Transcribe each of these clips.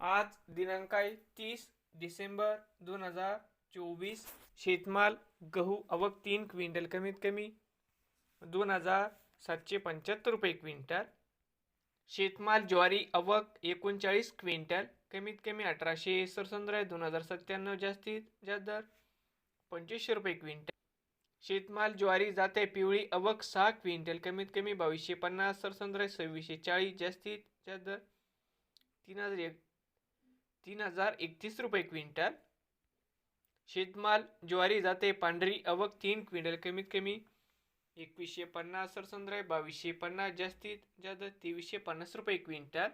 आज दिनांक आहे तीस डिसेंबर दोन हजार चोवीस. शेतमाल गहू अवक तीन क्विंटल कमीत कमी दोन हजार सातशे पंच्याहत्तर रुपये क्विंटल. शेतमाल ज्वारी अवक एकोणचाळीस क्विंटल कमीत कमी अठराशे सरसंद्रा दोन हजार सत्त्याण्णव जास्तीत जास्त दर पंचवीसशे रुपये क्विंटल. शेतमाल ज्वारी जाते पिवळी अवक सहा क्विंटल कमीत कमी बावीसशे पन्नास सरसंद्रा सव्वीसशे चाळीस जास्तीत जास्त दर तीन हजार एक तीन हजार एकतीस रुपये क्विंटल. शेतमाल ज्वारी जाते पांढरी अवक तीन क्विंटल. कमीत कमी एकवीसशे पन्नास सरसंद्रा बावीसशे पन्नास जास्तीत जास्त तेवीसशे पन्नास रुपये क्विंटल.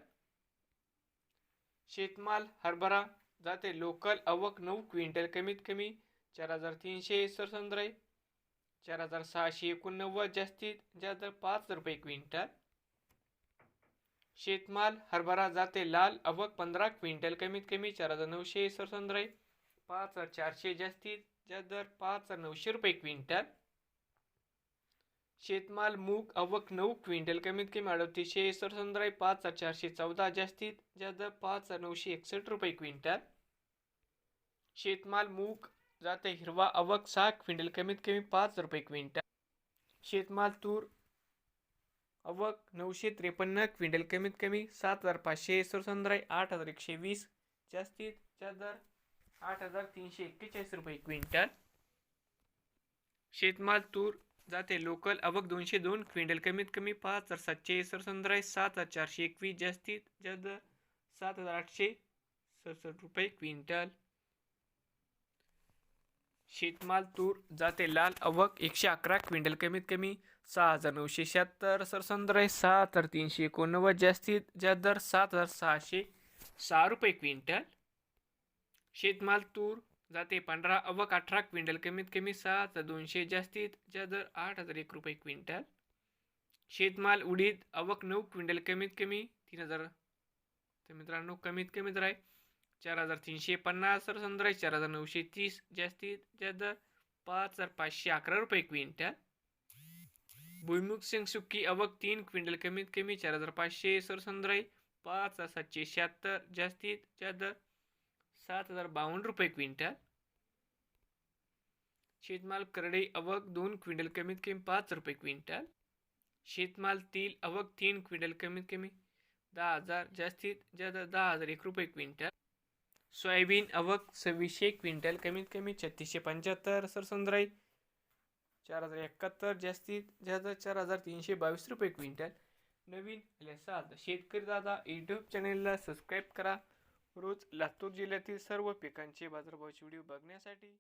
शेतमाल हरभरा जाते लोकल अवक नऊ क्विंटल. कमीत कमी चार हजार तीनशे सरसंद्रा चार हजार सहाशे एकोणनव्वद जास्तीत जास्त पाच रुपये क्विंटल. शेतमाल हरभरा जाते लाल अवक पंधरा क्विंटल कमीत कमी चार हजार नऊशे सरसंद्रा पाच हजार चारशे जास्तीत जास्त दर पाच हजार नऊशे रुपये क्विंटल. शेतमाल मूग अवक नऊ क्विंटल कमीत कमी अडतीसशे सरसंद्राई पाच हजार चारशे चौदा जास्तीत जास्त दर पाच हजार नऊशे एकसष्ट रुपये क्विंटल. शेतमाल मूग जाते हिरवा अवक सहा क्विंटल कमीत कमी पाच रुपये क्विंटल. शेतमाल तूर अवक नऊशे त्रेपन्न क्विंटल कमीत कमी सात हजार पाचशे सरसंद्राय आठ हजार एकशे वीस जास्तीत जास्त दर आठ हजार तीनशे एक्केचाळीस रुपये क्विंटल. शेतमाल तूर जाते लोकल अवक दोनशे दोन क्विंटल कमीत कमी पाच हजार सातशे सरसंद्राय सात हजार चारशे एकवीस जास्तीत जास्त दर सात हजार आठशे सडसष्ट रुपये क्विंटल. शेतमाल तूर जाते लाल अवक एकशे अकरा क्विंटल कमीत कमी सहा हजार नऊशे शहात्तर सरसंद्रा सहा हजार तीनशे एकोणनव्वद जास्तीत जास्त दर सात हजार सहाशे सहा रुपये क्विंटल. शेतमाल तूर जाते पंधरा अवक अठरा क्विंटल कमीत कमी सहा हजार दोनशे जास्तीत जास्त दर आठ हजार एक रुपये क्विंटल. शेतमाल उडीद अवक नऊ क्विंटल कमीत कमी तीन हजार. तर मित्रांनो कमीत कमी दर आहे चार हजार तीनशे पन्नास सरसंद्रा चार हजार नऊशे तीस जास्तीत जास्त पाच हजार पाचशे अकरा रुपये क्विंटल. भुईमुग शेंग सुक्की अवक तीन क्विंटल कमीत कमी चार हजार पाचशे सरसंद्राई पाच हजार सातशे शहात्तर जास्तीत जास्त सात हजार बावन्न रुपये क्विंटल. शेतमाल करडे अवक दोन क्विंटल कमीत कमी पाच रुपये क्विंटल. शेतमाल तील अवक तीन क्विंटल कमीत कमी दहा हजार जास्तीत जास्त दहा हजार एक रुपये क्विंटल. सोयाबीन आवक सव्वीसशे क्विंटल कमीत कमी छत्तीसशे पंच्याहत्तर सरसंद्राई चार हजार एकाहत्तर जास्तीत जास्त चार हजार तीनशे बावीस रुपये क्विंटल. नवीन लसाद शेतकरी दादा यूट्यूब चॅनेलला सबस्क्राईब करा. रोज लातूर जिल्ह्यातील सर्व पिकांचे बाजारभावाचे व्हिडिओ बघण्यासाठी